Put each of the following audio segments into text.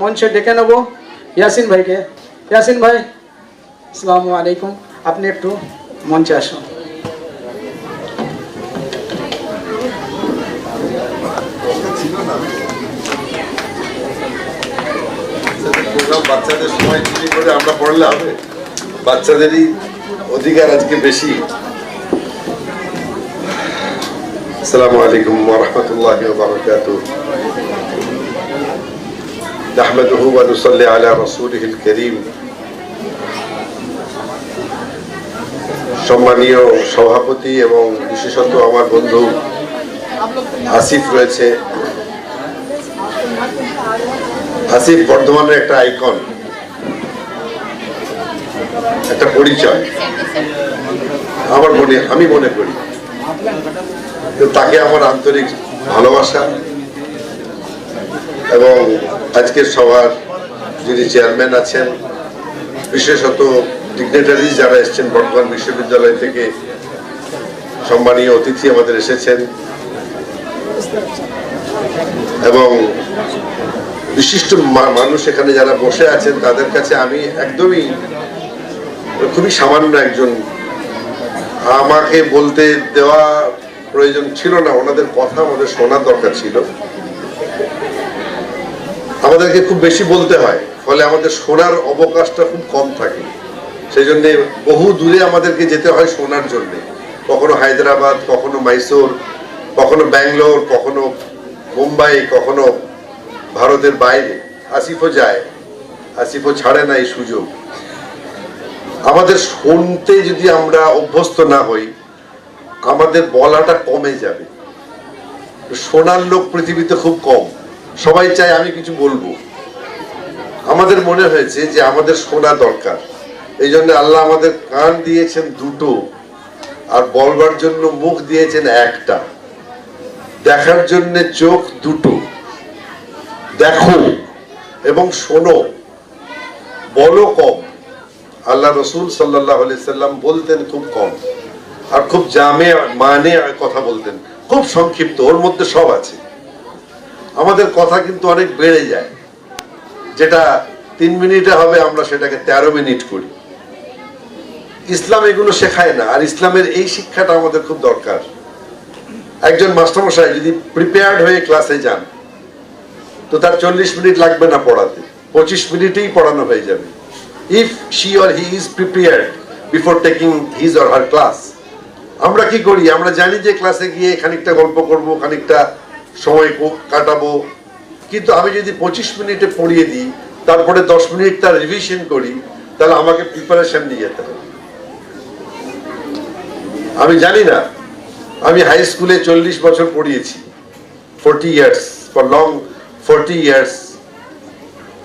মঞ্চে ডেকে নেব। ইয়াসিন ভাইকে। ইয়াসিন ভাই, আসসালামু আলাইকুম। আপনি একটু মঞ্চে আসুন। বাচ্চাদের সময় চুরি করে আমরা পড়লে হবে। বাচ্চাদেরই অধিকার আজকে বেশি। আসসালামু আলাইকুম ওরহমতুল্লাহ বারকাত نحمده ونصلي على رسوله الكريم সম্মানীয় সভাপতি এবং বিশেষত আমার বন্ধু আসিফ রয়েছে আসিফ বর্ধমানের একটা আইকন একটা পরিচয় আমার মনে আমি মনে করি তো তাকে আমার আন্তরিক ভালোবাসা এবং আজকের সভার যিনি চেয়ারম্যান আছেন, বিশেষত ডিগনেটারিজ যারা এসেছেন বর্ধমান বিশ্ববিদ্যালয় থেকে সম্মানীয় অতিথি আমাদের এসেছেন এবং বিশিষ্ট মানুষ এখানে যারা বসে আছেন, তাদের কাছে আমি একদমই খুবই সামান্য একজন। আমাকে বলতে দেওয়া প্রয়োজন ছিল না, ওনাদের কথা আমাদের শোনার দরকার ছিল। আমাদেরকে খুব বেশি বলতে হয়, ফলে আমাদের শোনার অবকাশটা খুব কম থাকে। সেই জন্যে বহু দূরে আমাদেরকে যেতে হয় শোনার জন্য। কখনো হায়দ্রাবাদ, কখনো মাইসোর, কখনো ব্যাঙ্গালোর, কখনো মুম্বাই, কখনো ভারতের বাইরে। আসিফও যায়, আসিফও ছাড়ে না এই সুযোগ। আমাদের শুনতে যদি আমরা অভ্যস্ত না হই, আমাদের বলাটা কমে যাবে। শোনার লোক পৃথিবীতে খুব কম। সবাই চায় আমি কিছু বলব। আমাদের মনে হয়েছে যে আমাদের শোনা দরকার। এই জন্য আল্লাহ আমাদের কান দিয়েছেন দুটো আর বলবার জন্য মুখ দিয়েছেন একটা। দেখার জন্য চোখ দুটো। দেখো এবং শোনো। বলো কম। আল্লাহ রসুল সাল্লাহ সাল্লাম বলতেন খুব কম। আর খুব জামে মানে কথা বলতেন। খুব সংক্ষিপ্ত, ওর মধ্যে সব আছে। আমাদের কথা কিন্তু অনেক বেড়ে যায়। যেটা তিন মিনিটে হবে, আমরা সেটাকে তেরো মিনিট করি। ইসলাম এগুলো শেখায় না, আর ইসলামের এই শিক্ষাটা আমাদের খুব দরকার। একজন মাস্টারমশাই যদি প্রিপেয়ার্ড হয়ে ক্লাসে যান, তো তার চল্লিশ মিনিট লাগবে না পড়াতে। পঁচিশ মিনিটেই পড়ানো হয়ে যাবে। If she or he is prepared before taking his or her class আমরা কি করি? আমরা জানি যে ক্লাসে গিয়ে খানিকটা গল্প করব, খানিকটা সময় কাটাবো। কিন্তু আমি যদি পঁচিশ মিনিটে পড়িয়ে দিই, তারপরে দশ মিনিট তার রিভিশন করি, তাহলে আমাকে প্রিপারেশন নিয়ে যেতে হবে। আমি জানি না, আমি হাই স্কুলে চল্লিশ বছর পড়িয়েছি forty years for long forty years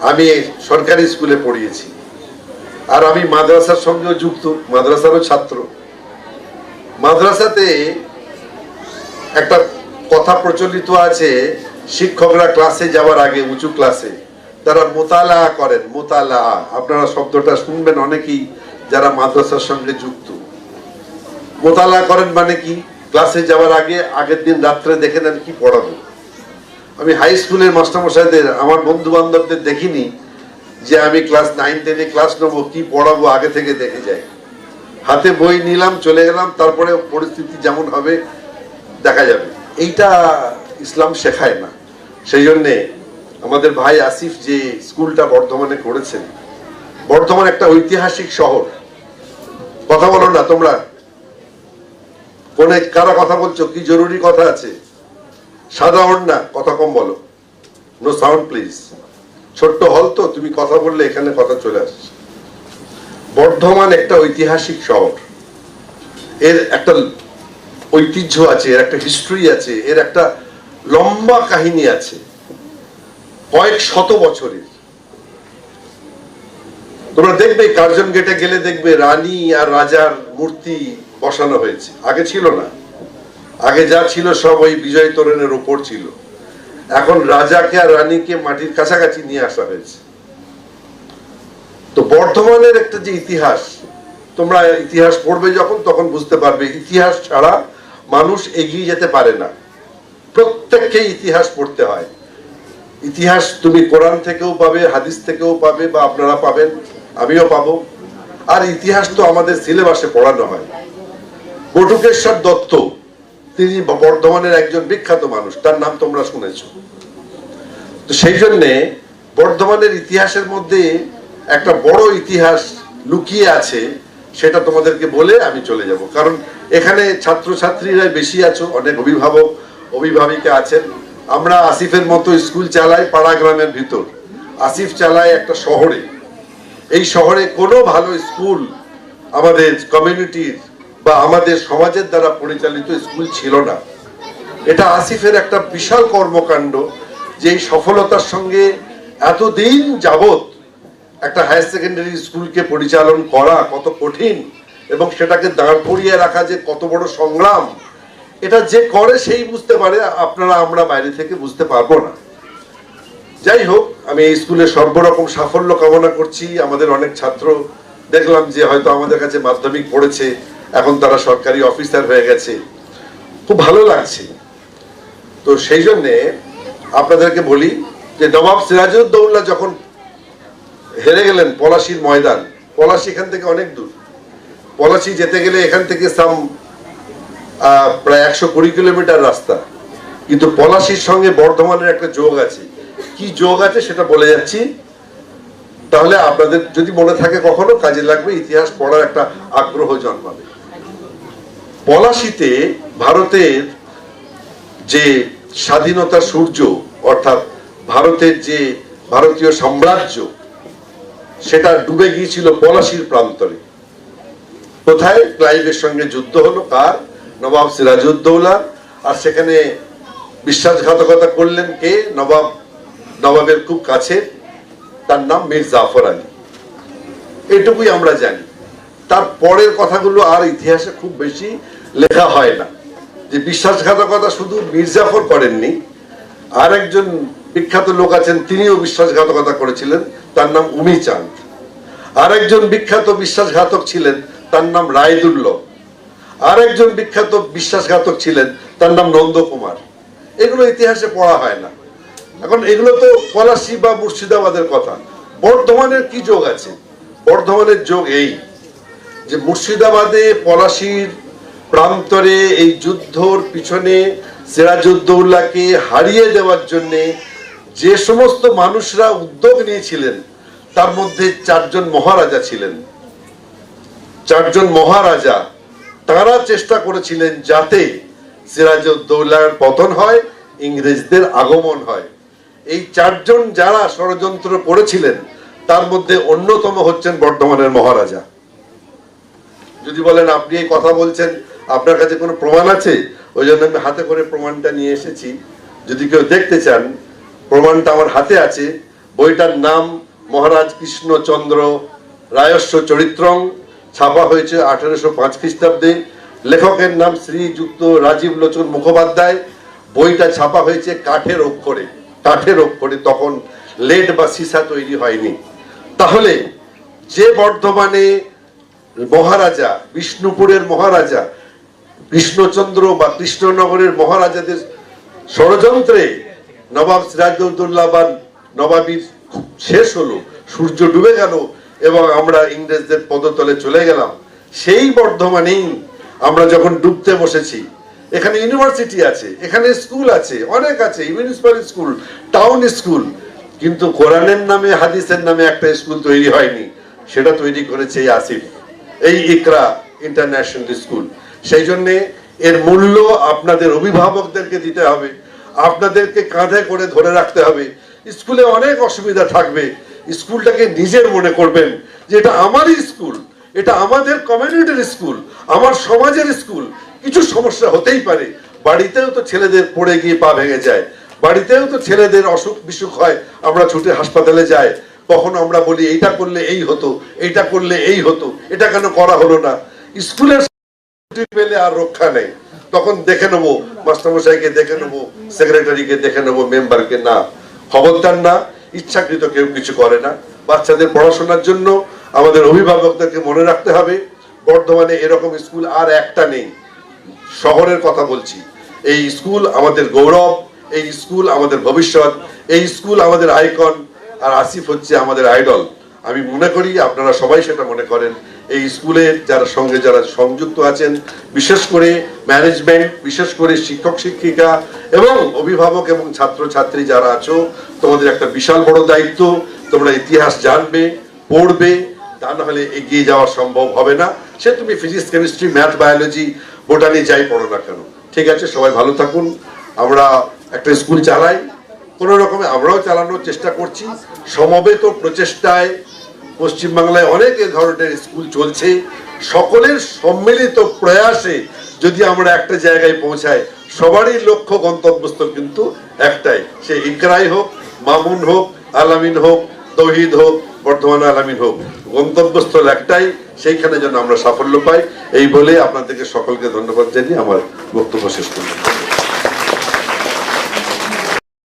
আমি সরকারি স্কুলে পড়িয়েছি। আর আমি মাদ্রাসার সঙ্গেও যুক্ত, মাদ্রাসারও ছাত্র। মাদ্রাসাতে একটা কথা প্রচলিত আছে, শিক্ষকরা ক্লাসে যাওয়ার আগে, উঁচু ক্লাসে তারা মোতালা করেন মোতালা আপনারা শব্দটা শুনবেন অনেকেই যারা মাদ্রাসার সঙ্গে যুক্ত। মোতালা করেন মানে কি? ক্লাসে যাওয়ার আগে, আগের দিন রাত্রে দেখে নেন কি পড়াবো। আমি হাই স্কুলের মাস্টারমশাইদের, আমার বন্ধু বান্ধবদের দেখিনি যে আমি ক্লাস নাইন টেনে ক্লাস নেব, কি পড়াবো আগে থেকে দেখে যাই। হাতে বই নিলাম, চলে গেলাম তারপরে পরিস্থিতি যেমন হবে, দেখা যাবে। এইটা ইসলাম শেখায় না। সেই জন্যে আমাদের ভাই আসিফ যে স্কুলটা বর্ধমানে করেছেন, বর্ধমান একটা ঐতিহাসিক শহর। কথা বলো না তোমরা। কোনে কারা কথা বলছো? কি জরুরি কথা আছে? সাদা না, কথা কম বলো। নো সাউন্ড প্লিজ ছোট্ট হল তো, তুমি কথা বললে এখানে কথা চলে আসছে। বর্ধমান একটা ঐতিহাসিক শহর। এর একটা ঐতিহ্য আছে, এর একটা হিস্ট্রি আছে, এর একটা লম্বা কাহিনী আছে। কয়েক শত বছরের। তোমরা দেখবে, কার্জন গেটে গেলে দেখবে রানী আর রাজার মূর্তি বসানো হয়েছে। আগে ছিল না। আগে যা ছিল সব ওই বিজয় তোরণের ওপর ছিল। এখন রাজাকে আর রানীকে মাটির কাছাকাছি নিয়ে আসা হয়েছে। তো বর্ধমানের একটা যে ইতিহাস, তোমরা ইতিহাস পড়বে যখন, তখন বুঝতে পারবে, ইতিহাস ছাড়া মানুষ এগিয়ে যেতে পারে না। প্রত্যেককে ইতিহাস পড়তে হয়। ইতিহাস তুমি কোরআন থেকেও পাবে, হাদিস থেকেও পাবে বা আপনারা পাবেন, আমিও পাবো। আর ইতিহাস তো আমাদের সিলেবাসে পড়ানো হয়। বটুকেশ্বর দত্ত, তিনি বর্ধমানের একজন বিখ্যাত মানুষ, তার নাম তোমরা শুনেছো। তো সেই জন্যে বর্ধমানের ইতিহাসের মধ্যে একটা বড় ইতিহাস লুকিয়ে আছে, সেটা তোমাদেরকে বলে আমি চলে যাব। কারণ এখানে ছাত্রছাত্রীরা বেশি আছো, অনেক অভিভাবক, অভিভাবিকা আছেন। আমরা আসিফের মতো স্কুল চালাই পাড়া গ্রামের ভিতর। আসিফ চালায় একটা শহরে। এই শহরে কোনো ভালো স্কুল আমাদের কমিউনিটির বা আমাদের সমাজের দ্বারা পরিচালিত স্কুল ছিল না। এটা আসিফের একটা বিশাল কর্মকাণ্ড যে এই সফলতার সঙ্গে এতদিন যাবত একটা হায়ার সেকেন্ডারি স্কুলকে পরিচালন করা কত কঠিন। এবং সেটাকে দাঁড় করিয়ে রাখা যে কত বড় সংগ্রাম, এটা যে করে সেই বুঝতে পারে, আপনারা আমরা বাইরে থেকে বুঝতে পারব না। যাই হোক, আমি এই স্কুলে সর্বরকম সাফল্য কামনা করছি। আমাদের অনেক ছাত্র দেখলাম যে হয়তো আমাদের কাছে মাধ্যমিক পড়েছে, এখন তারা সরকারি অফিসার হয়ে গেছে। খুব ভালো লাগছে। তো সেই জন্যে আপনাদেরকে বলি যে নবাব সিরাজউদ্দৌলা যখন হেরে গেলেন পলাশির ময়দান, পলাশি এখান থেকে অনেক দূর। পলাশি যেতে গেলে এখান থেকে সাম প্রায় একশো কুড়ি কিলোমিটার রাস্তা। কিন্তু পলাশির সঙ্গে বর্ধমানের একটা যোগ আছে। কি যোগ আছে সেটা বলে যাচ্ছি। তাহলে আপনাদের যদি মনে থাকে কখনো, কাজে লাগবে, ইতিহাস পড়ার একটা আগ্রহ জন্মাবে। পলাশিতে ভারতের যে স্বাধীনতা সূর্য, অর্থাৎ ভারতের যে ভারতীয় সাম্রাজ্য, সেটা ডুবে গিয়েছিল পলাশির প্রান্তরে। কোথায়? ক্লাইভের সঙ্গে যুদ্ধ হলো, কার? নবাব সিরাজউদ্দৌলা। আর সেখানে বিশ্বাসঘাতকতা করলেন কে? নবাব, নবাবের খুব কাছে তার নাম মীর জাফর আলী। এটুকুই আমরা জানি। তার পরের কথাগুলো আর ইতিহাসে খুব বেশি লেখা হয় না। যে বিশ্বাসঘাতকতা শুধু মির্জাফর করেননি আর একজন বিখ্যাত লোক আছেন, তিনিও বিশ্বাসঘাতকতা করেছিলেন, তার নাম উমি চাঁদ। আর একজন বিখ্যাত বিশ্বাসঘাতক ছিলেন তার নাম রায়দুল্লভ আর একজন বিখ্যাত বিশ্বাসঘাতক ছিলেন, তার নাম নন্দকুমার এগুলো ইতিহাসে পড়া হয় না। এখন এগুলো তো পলাশি বা মুর্শিদাবাদের কথা। বর্ধমানের কি যোগ আছে? বর্ধমানের যোগ এই, যে মুর্শিদাবাদে পলাশির প্রান্তরে এই যুদ্ধর পিছনে সিরাজউদ্দৌলাকে হারিয়ে দেওয়ার জন্য যে সমস্ত মানুষরা উদ্যোগ নিয়েছিলেন, তার মধ্যে চারজন মহারাজা ছিলেন। চারজন মহারাজা তারা চেষ্টা করেছিলেন যাতে সিরাজউদ্দৌলার পতন হয়, ইংরেজদের আগমন হয়। এই চারজন যারা ষড়যন্ত্র করেছিলেন তার মধ্যে অন্যতম হচ্ছেন বর্ধমানের মহারাজা। যদি বলেন, আপনি এই কথা বলছেন, আপনার কাছে কোনো প্রমাণ আছে? ওই জন্য আমি হাতে করে প্রমাণটা নিয়ে এসেছি। যদি কেউ দেখতে চান, প্রমাণটা আমার হাতে আছে। বইটার নাম মহারাজ কৃষ্ণচন্দ্র রায়স্ব চরিত্রং। ছাপা হয়েছে আঠারোশো পাঁচ খ্রিস্টাব্দে। লেখকের নাম শ্রীযুক্ত রাজীব লোচন মুখোপাধ্যায়। বইটা ছাপা হয়েছে কাঠের অক্ষরে। কাঠের অক্ষরে তখন লেড বা সীসা তৈরি হয়নি। তাহলে যে বর্ধমানে মহারাজা, বিষ্ণুপুরের মহারাজা, কৃষ্ণচন্দ্র বা কৃষ্ণনগরের মহারাজাদের ষড়যন্ত্রে নবাব সিরাজউদ্দৌল্লা বা নবাবীর শেষ হলো, সূর্য ডুবে গেল এবং আমরা ইংরেজদের পদতলে চলে গেলাম, সেই বর্ধমানেই আমরা যখন ডুবতে বসেছি, এখানে ইউনিভার্সিটি আছে, এখানে স্কুল আছে, অনেক আছে মিউনিসিপাল স্কুল টাউন স্কুল কিন্তু কোরআনের নামে, হাদিসের নামে একটা স্কুল তৈরি হয়নি, সেটা তৈরি করেছে এই আসিফ, এই ইকরা ইন্টারন্যাশনাল স্কুল সেই জন্যে এর মূল্য আপনাদের অভিভাবকদেরকে দিতে হবে, আপনাদেরকে কাঁধে করে ধরে রাখতে হবে, স্কুলে অনেক অসুবিধা থাকবে স্কুলটাকে নিজের মনে করবেন যে এটা আমারই স্কুল, এটা আমাদের কমিউনিটির স্কুল, আমার সমাজের স্কুল। কিছু সমস্যা হতেই পারে। বাড়িতেও তো ছেলেদের পড়ে গিয়ে পা ভেঙে যায়। বাড়িতেও তো ছেলেদের অসুখ বিসুখ হয়, আমরা ছুটে হাসপাতালে যাই। কখনো আমরা বলি, এইটা করলে এই হতো, এইটা করলে এই হতো, এটা কেন করা হলো না? স্কুলের পেলে আর রক্ষা নেই। তখন দেখে নেব, মাস্টারমশাইকে দেখে নেব, সেক্রেটারিকে দেখে নেব, মেম্বারকে না। খবরদার না ইচ্ছাকৃত কেউ কিছু করে না। বাচ্চাদের পড়াশোনার জন্য আমাদের অভিভাবকদেরকে মনে রাখতে হবে, বর্ধমানে এরকম স্কুল আর একটা নেই। শহরের কথা বলছি। এই স্কুল আমাদের গৌরব, এই স্কুল আমাদের ভবিষ্যৎ, এই স্কুল আমাদের আইকন, আর আসিফ হচ্ছে আমাদের আইডল। আমি মনে করি আপনারা সবাই সেটা মনে করেন। এই স্কুলের যারা সঙ্গে যারা সংযুক্ত আছেন, বিশেষ করে ম্যানেজমেন্ট বিশেষ করে শিক্ষক, শিক্ষিকা এবং অভিভাবক এবং ছাত্র ছাত্রী যারা আছো, তোমাদের একটা বিশাল বড় দায়িত্ব। তোমরা ইতিহাস জানবে, পড়বে, তা না হলে এগিয়ে যাওয়া সম্ভব হবে না। সে তুমি physics chemistry math biology botany যাই পড়ো না কেন। ঠিক আছে, সবাই ভালো থাকুন। আমরা একটা স্কুল চালাই। কোনো রকমে আমরাও চালানোর চেষ্টা করছি। সমবেত প্রচেষ্টায় পশ্চিমবাংলায় অনেক এ ধরনের স্কুল চলছে। সকলের সম্মিলিত প্রয়াসে যদি আমরা একটা জায়গায় পৌঁছাই, সবারই লক্ষ্য গন্তব্যস্থল কিন্তু একটাই, সে ইকরাই হোক, মামুন হোক, আলামিন হোক, তৌহিদ হোক, বর্ধমান আলামিন হোক। গন্তব্যস্থল একটাই, সেইখানে যেন আমরা সাফল্য পাই। এই বলে আপনাদেরকে সকলকে ধন্যবাদ জানিয়ে আমার বক্তব্য শেষ করলাম।